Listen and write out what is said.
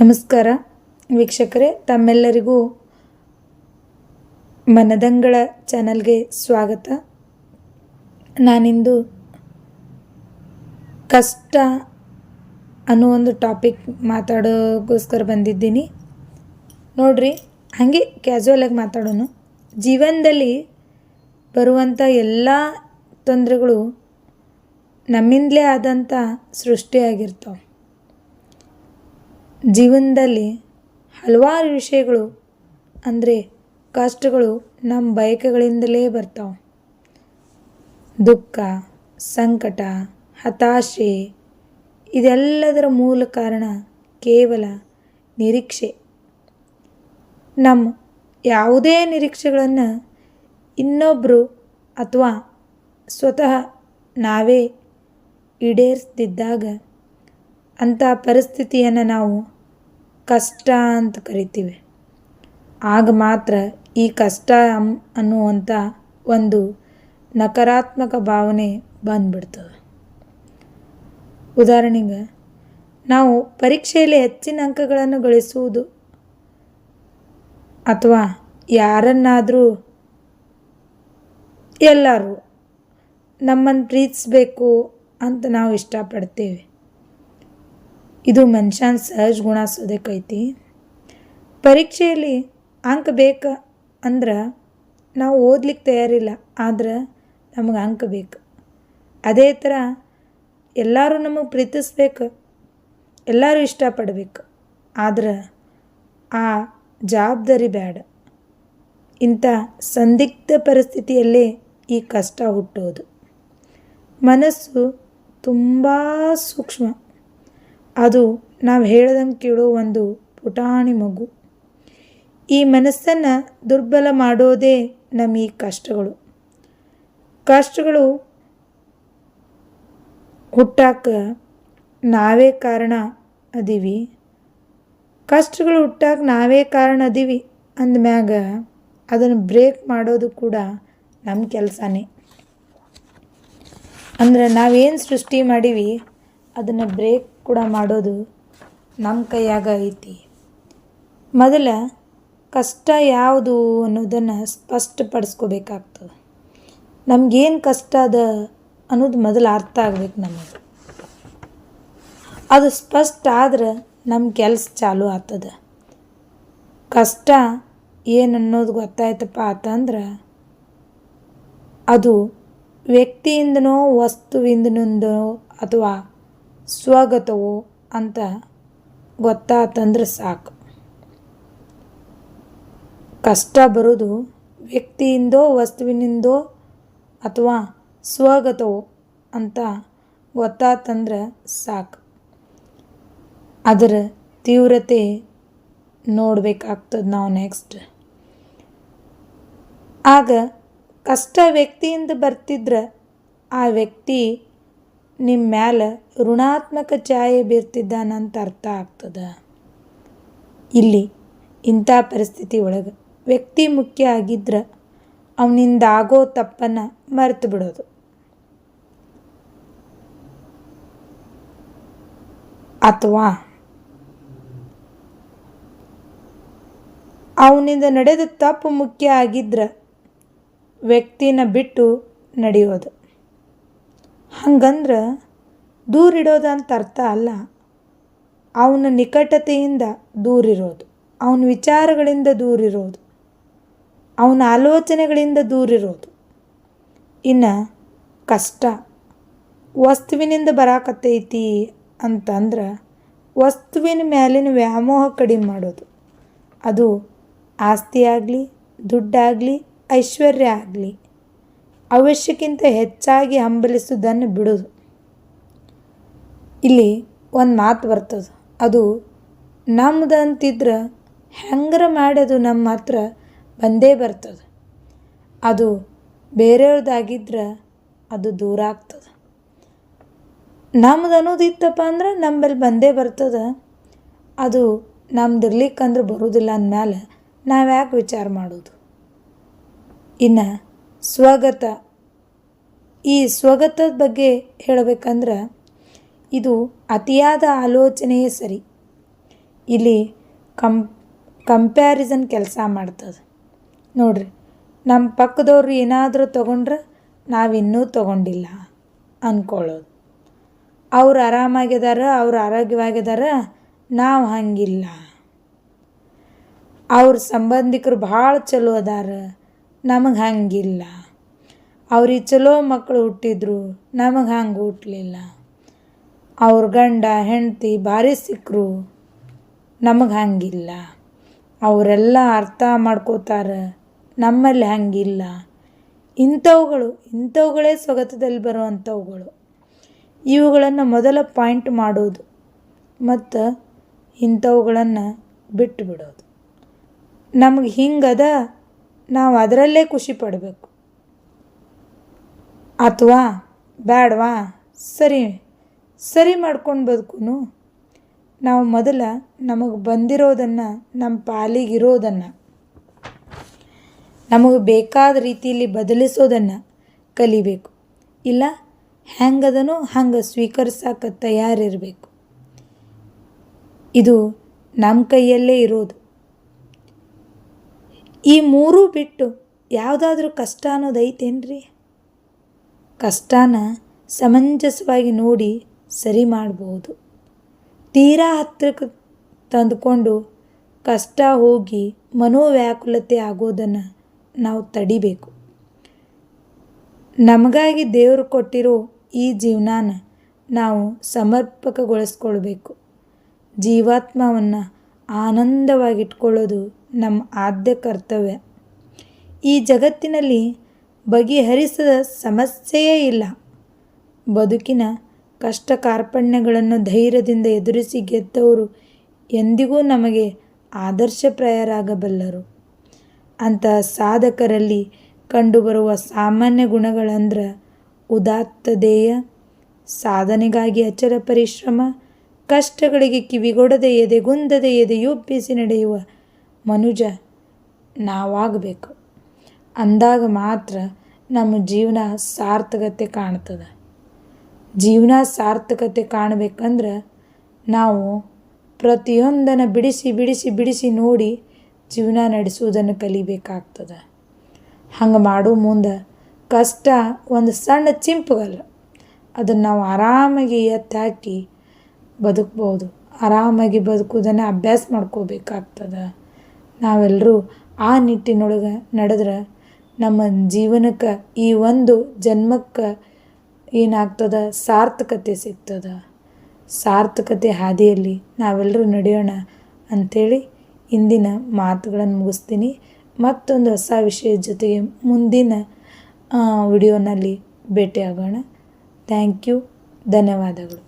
ನಮಸ್ಕಾರ. ವೀಕ್ಷಕರೇ, ತಮ್ಮೆಲ್ಲರಿಗೂ ಮನದಂಗಳ ಚಾನಲ್ಗೆ ಸ್ವಾಗತ. ನಾನಿಂದು ಕಷ್ಟ ಅನ್ನೋ ಒಂದು ಟಾಪಿಕ್ ಮಾತಾಡೋಗೋಸ್ಕರ ಬಂದಿದ್ದೀನಿ. ನೋಡ್ರಿ, ಹಾಗೆ ಕ್ಯಾಶುವಲಾಗಿ ಮಾತಾಡೋಣ. ಜೀವನದಲ್ಲಿ ಬರುವಂಥ ಎಲ್ಲ ತೊಂದರೆಗಳು ನಮ್ಮಿಂದಲೇ ಆದಂಥ ಸೃಷ್ಟಿಯಾಗಿರ್ತಾವೆ ಜೀವನದಲ್ಲಿ ಹಲವಾರು ವಿಷಯಗಳು, ಅಂದರೆ ಕಷ್ಟಗಳು ನಮ್ಮ ಬಯಕೆಗಳಿಂದಲೇ ಬರ್ತಾವೆ. ದುಃಖ, ಸಂಕಟ, ಹತಾಶೆ, ಇದೆಲ್ಲದರ ಮೂಲ ಕಾರಣ ಕೇವಲ ನಿರೀಕ್ಷೆ. ನಮ್ಮ ಯಾವುದೇ ನಿರೀಕ್ಷೆಗಳನ್ನು ಇನ್ನೊಬ್ಬರು ಅಥವಾ ಸ್ವತಃ ನಾವೇ ಈಡೇರಿಸ್ತಿದ್ದಾಗ ಅಂಥ ಪರಿಸ್ಥಿತಿಯನ್ನು ನಾವು ಕಷ್ಟ ಅಂತ ಕರಿತೀವಿ. ಆಗ ಮಾತ್ರ ಈ ಕಷ್ಟ ಅನ್ನುವಂಥ ಒಂದು ನಕಾರಾತ್ಮಕ ಭಾವನೆ ಬಂದ್ಬಿಡ್ತದೆ. ಉದಾಹರಣೆಗೆ, ನಾವು ಪರೀಕ್ಷೆಯಲ್ಲಿ ಹೆಚ್ಚಿನ ಅಂಕಗಳನ್ನು ಗಳಿಸುವುದು ಅಥವಾ ಯಾರನ್ನಾದರೂ ಎಲ್ಲರೂ ನಮ್ಮನ್ನು ಪ್ರೀತಿಸ್ಬೇಕು ಅಂತ ನಾವು ಇಷ್ಟಪಡ್ತೇವೆ. ಇದು ಮನುಷ್ಯನ ಸಹಜ ಗುಣ ಸೋದಕ್ಕೈತಿ ಪರೀಕ್ಷೆಯಲ್ಲಿ ಅಂಕ ಬೇಕು ಅಂದ್ರೆ ನಾವು ಓದ್ಲಿಕ್ಕೆ ತಯಾರಿಲ್ಲ, ಆದ್ರೆ ನಮಗೆ ಅಂಕ ಬೇಕು. ಅದೇ ಥರ ಎಲ್ಲರೂ ನಮಗೆ ಪ್ರೀತಿಸ್ಬೇಕು, ಎಲ್ಲರೂ ಇಷ್ಟಪಡಬೇಕು, ಆದ್ರೆ ಆ ಜವಾಬ್ದಾರಿ ಬೇಡ ಇಂಥ ಸಂದಿಗ್ಧ ಪರಿಸ್ಥಿತಿಯಲ್ಲೇ ಈ ಕಷ್ಟ ಹುಟ್ಟೋದು. ಮನಸ್ಸು ತುಂಬ ಸೂಕ್ಷ್ಮ. ಅದು ನಾವು ಹೇಳ್ದಂಗೆ ಕೇಳೋ ಒಂದು ಪುಟಾಣಿ ಮಗು. ಈ ಮನಸ್ಸನ್ನು ದುರ್ಬಲ ಮಾಡೋದೇ ನಮ್ಮ ಈ ಕಷ್ಟಗಳು. ಕಷ್ಟಗಳು ಹುಟ್ಟಾಕ ನಾವೇ ಕಾರಣ ಅದೀವಿ. ಕಷ್ಟಗಳು ಹುಟ್ಟಾಕ ನಾವೇ ಕಾರಣ ಅದೀವಿ ಅಂದಮ್ಯಾಗ ಅದನ್ನು ಬ್ರೇಕ್ ಮಾಡೋದು ಕೂಡ ನಮ್ಮ ಕೆಲಸನೇ. ಅಂದ್ರೆ ನಾವೇನು ಸೃಷ್ಟಿ ಮಾಡೀವಿ, ಅದನ್ನು ಬ್ರೇಕ್ ಕೂಡ ಮಾಡೋದು ನಮ್ಮ ಕೈಯಾಗ ಐತಿ. ಮೊದಲ ಕಷ್ಟ ಯಾವುದು ಅನ್ನೋದನ್ನು ಸ್ಪಷ್ಟಪಡಿಸ್ಕೋಬೇಕಾಗ್ತದೆ ನಮಗೇನು ಕಷ್ಟ ಅದ ಅನ್ನೋದು ಮೊದಲು ಅರ್ಥ ಆಗ್ಬೇಕು ನಮಗೆ. ಅದು ಸ್ಪಷ್ಟ ಆದ್ರೆ ನಮ್ಮ ಕೆಲಸ ಚಾಲೂ ಆಗ್ತದೆ. ಕಷ್ಟ ಏನು ಅನ್ನೋದು ಗೊತ್ತಾಯ್ತಪ್ಪ ಆತಂದ್ರೆ ಅದು ವ್ಯಕ್ತಿಯಿಂದನೋ ವಸ್ತುವಿಂದನೋ ಅಥವಾ ಸ್ವಗತವೋ ಅಂತ ಗೊತ್ತಾತಂದ್ರೆ ಸಾಕು. ಕಷ್ಟ ಬರೋದು ವ್ಯಕ್ತಿಯಿಂದೋ ವಸ್ತುವಿನಿಂದೋ ಅಥವಾ ಸ್ವಗತವೋ ಅಂತ ಗೊತ್ತಾತಂದ್ರೆ ಸಾಕು. ಅದರ ತೀವ್ರತೆ ನೋಡಬೇಕಾಗ್ತದೆ ನಾವು ನೆಕ್ಸ್ಟ್ ಆಗ ಕಷ್ಟ ವ್ಯಕ್ತಿಯಿಂದ ಬರ್ತಿದ್ರೆ ಆ ವ್ಯಕ್ತಿ ನಿಮ್ಮ ಮ್ಯಾಲೆ ಋಣಾತ್ಮಕ ಛಾಯೆ ಬೀರ್ತಿದ್ದಾನಂತ ಅರ್ಥ ಆಗ್ತದೆ? ಇಲ್ಲಿ ಇಂಥ ಪರಿಸ್ಥಿತಿ ಒಳಗೆ ವ್ಯಕ್ತಿ ಮುಖ್ಯ ಆಗಿದ್ರೆ ಅವನಿಂದ ಆಗೋ ತಪ್ಪನ್ನು ಮರೆತು ಬಿಡೋದು. ಅಥವಾ ಅವನಿಂದ ನಡೆದ ತಪ್ಪು ಮುಖ್ಯ ಆಗಿದ್ರೆ ವ್ಯಕ್ತಿನ ಬಿಟ್ಟು ನಡೆಯೋದು. ಹಂಗಂದ್ರೆ ದೂರಿಡೋದು ಅಂತ ಅರ್ಥ ಅಲ್ಲ. ಅವನ ನಿಕಟತೆಯಿಂದ ದೂರಿರೋದು, ಅವನ ವಿಚಾರಗಳಿಂದ ದೂರಿರೋದು, ಅವನ ಆಲೋಚನೆಗಳಿಂದ ದೂರಿರೋದು. ಇನ್ನು ಕಷ್ಟ, ವಸ್ತುವಿನಿಂದ ಬರಾಕತ್ತೈತಿ ಅಂತಂದ್ರೆ ವಸ್ತುವಿನ ಮೇಲಿನ ವ್ಯಾಮೋಹ ಕಡಿಮೆ ಮಾಡೋದು. ಅದು ಆಸ್ತಿ ಆಗಲಿ, ದುಡ್ಡಾಗಲಿ, ಐಶ್ವರ್ಯ ಆಗಲಿ. ಅವಶ್ಯಕ್ಕಿಂತ ಹೆಚ್ಚಾಗಿ ಹಂಬಲಿಸೋದನ್ನು ಬಿಡೋದು ಇಲ್ಲಿ ಒಂದು ಮಾತು ಬರ್ತದೆ. ಅದು ನಮ್ದು ಅಂತಿದ್ರೆ ಹೆಂಗ್ರ ಅದು ನಮ್ಮ ಹತ್ರ ಬಂದೇ ಬರ್ತದೆ. ಅದು ಬೇರೆಯವ್ರದ್ದಾಗಿದ್ರೆ ಅದು ದೂರ ಆಗ್ತದೆ. ನಮ್ದು ಅನ್ನೋದು ಇತ್ತಪ್ಪ ಅಂದ್ರೆ ನಮ್ಮಲ್ಲಿ ಬಂದೇ ಬರ್ತದೆ. ಅದು ನಮ್ದು ಇರ್ಲಿಕ್ಕಂದ್ರೆ ಬರೋದಿಲ್ಲ ಅಂದಮೇಲೆ ನಾವು ಯಾಕೆ ವಿಚಾರ ಮಾಡೋದು? ಇನ್ನು ಸ್ವಗತ. ಈ ಸ್ವಗತದ ಬಗ್ಗೆ ಹೇಳಬೇಕಂದ್ರೆ ಇದು ಅತಿಯಾದ ಆಲೋಚನೆಯೇ ಸರಿ. ಇಲ್ಲಿ ಕಂ ಕಂಪ್ಯಾರಿಸನ್ ಕೆಲಸ ಮಾಡ್ತದೆ. ನೋಡ್ರಿ ನಮ್ಮ ಪಕ್ಕದವ್ರು ಏನಾದರೂ ತೊಗೊಂಡ್ರೆ ನಾವಿನ್ನೂ ತೊಗೊಂಡಿಲ್ಲ ಅಂದ್ಕೊಳ್ಳೋದು ಅವ್ರು ಆರಾಮಾಗಿದಾರ ಅವ್ರು ಆರೋಗ್ಯವಾಗಿದಾರ, ನಾವು ಹಂಗಿಲ್ಲ. ಅವ್ರ ಸಂಬಂಧಿಕರು ಭಾಳ ಚಲೋ ಅದಾರ ನಮಗೆ ಹಂಗಿಲ್ಲ. ಅವ್ರಿಗೆ ಚಲೋ ಮಕ್ಕಳು ಹುಟ್ಟಿದ್ರು ನಮಗೆ ಹಂಗೆ ಹುಟ್ಟಲಿಲ್ಲ ಅವ್ರ ಗಂಡ, ಹೆಂಡತಿ ಭಾರಿ ಸಿಕ್ಕರು ನಮಗೆ ಹಂಗಿಲ್ಲ. ಅವರೆಲ್ಲ ಅರ್ಥ ಮಾಡ್ಕೋತಾರೆ ನಮ್ಮಲ್ಲಿ ಹಂಗಿಲ್ಲ. ಇಂಥವುಗಳು, ಇಂಥವುಗಳೇ ಸ್ವಗತದಲ್ಲಿ ಬರುವಂಥವುಗಳು. ಇವುಗಳನ್ನು ಮೊದಲ ಪಾಯಿಂಟ್ ಮಾಡೋದು ಮತ್ತು ಇಂಥವುಗಳನ್ನು ಬಿಟ್ಟು ಬಿಡೋದು ನಮಗೆ ಹಿಂಗದ ನಾವು ಅದರಲ್ಲೇ ಖುಷಿ ಪಡಬೇಕು. ಅಥವಾ ಬೇಡವಾ ಸರಿ ಸರಿ ಮಾಡ್ಕೊಂಡು ಬದುಕು ನಾವು ಮೊದಲ ನಮಗೆ ಬಂದಿರೋದನ್ನು ನಮ್ಮ ಪಾಲಿಗಿರೋದನ್ನು, ನಮಗೆ ಬೇಕಾದ ರೀತಿಯಲ್ಲಿ ಬದಲಿಸೋದನ್ನು ಕಲಿಬೇಕು. ಇಲ್ಲ ಹೆಂಗದನೋ ಹಂಗೆ ಸ್ವೀಕರಿಸಕ್ಕೆ ತಯಾರಿರಬೇಕು. ಇದು ನಮ್ಮ ಕೈಯಲ್ಲೇ ಇರೋದು. ಈ ಮೂರೂ ಬಿಟ್ಟು ಯಾವುದಾದ್ರೂ ಕಷ್ಟ ಅನ್ನೋದು ಐತೇನ್ರಿ? ಕಷ್ಟನ ಸಮಂಜಸವಾಗಿ ನೋಡಿ ಸರಿ ಮಾಡ್ಬೋದು. ತೀರಾ ಹತ್ತಿರಕ್ಕೆ ತಂದುಕೊಂಡು ಕಷ್ಟ ಹೋಗಿ ಮನೋವ್ಯಾಕುಲತೆ ಆಗೋದನ್ನು ನಾವು ತಡಿಬೇಕು. ನಮಗಾಗಿ ದೇವರು ಕೊಟ್ಟಿರೋ ಈ ಜೀವನಾನ ನಾವು ಸಮರ್ಪಕಗೊಳಿಸ್ಕೊಳ್ಬೇಕು. ಜೀವಾತ್ಮವನ್ನು ಆನಂದವಾಗಿಟ್ಕೊಳ್ಳೋದು ನಮ್ಮ ಆದ್ಯ ಕರ್ತವ್ಯ. ಈ ಜಗತ್ತಿನಲ್ಲಿ ಬಗೆಹರಿಸದ ಸಮಸ್ಯೆಯೇ ಇಲ್ಲ. ಬದುಕಿನ ಕಷ್ಟ ಕಾರ್ಪಣ್ಯಗಳನ್ನು ಧೈರ್ಯದಿಂದ ಎದುರಿಸಿ ಗೆದ್ದವರು ಎಂದಿಗೂ ನಮಗೆ ಆದರ್ಶಪ್ರಾಯರಾಗಬಲ್ಲರು. ಅಂತಹ ಸಾಧಕರಲ್ಲಿ ಕಂಡುಬರುವ ಸಾಮಾನ್ಯ ಗುಣಗಳಂದ್ರೆ ಉದಾತ್ತ ಧ್ಯೇಯ ಸಾಧನೆಗಾಗಿ ಅಚಲ ಪರಿಶ್ರಮ, ಕಷ್ಟಗಳಿಗೆ ಕಿವಿಗೊಡದೆ ಎದೆಗುಂದದೆ ಎದೆಯೊಬ್ಬಿಸಿ ನಡೆಯುವ ಮನುಜ, ನಾವಾಗಬೇಕು. ಅಂದಾಗ ಮಾತ್ರ ನಮ್ಮ ಜೀವನ ಸಾರ್ಥಕತೆ ಕಾಣ್ತದೆ. ಜೀವನ ಸಾರ್ಥಕತೆ ಕಾಣಬೇಕಂದ್ರೆ ನಾವು ಪ್ರತಿಯೊಂದನ್ನು ಬಿಡಿಸಿ ಬಿಡಿಸಿ ಬಿಡಿಸಿ ನೋಡಿ ಜೀವನ ನಡೆಸುವುದನ್ನು ಕಲಿಬೇಕಾಗ್ತದೆ. ಹಂಗೆ ಮಾಡೋ ಮುಂದೆ ಕಷ್ಟ ಒಂದು ಸಣ್ಣ ಚಿಂಪುಗಲ್ಲ. ಅದನ್ನು ನಾವು ಆರಾಮಾಗಿ ಎತ್ತಾಕಿ ಬದುಕ್ಬೋದು. ಆರಾಮಾಗಿ ಬದುಕುವುದನ್ನು ಅಭ್ಯಾಸ ಮಾಡ್ಕೋಬೇಕಾಗ್ತದೆ. ನಾವೆಲ್ಲರೂ ಆ ನಿಟ್ಟಿನೊಳಗೆ ನಡೆದ್ರೆ ನಮ್ಮ ಜೀವನಕ್ಕೆ ಈ ಒಂದು ಜನ್ಮಕ್ಕೆ ಏನಾಗ್ತದೆ? ಸಾರ್ಥಕತೆ ಸಿಗ್ತದ? ಸಾರ್ಥಕತೆ ಹಾದಿಯಲ್ಲಿ ನಾವೆಲ್ಲರೂ ನಡೆಯೋಣ ಅಂಥೇಳಿ ಇಂದಿನ ಮಾತುಗಳನ್ನು ಮುಗಿಸ್ತೀನಿ. ಮತ್ತೊಂದು ಹೊಸ ವಿಷಯದ ಜೊತೆಗೆ ಮುಂದಿನ ವಿಡಿಯೋನಲ್ಲಿ ಭೇಟಿಯಾಗೋಣ. Thank you. ಧನ್ಯವಾದಗಳು.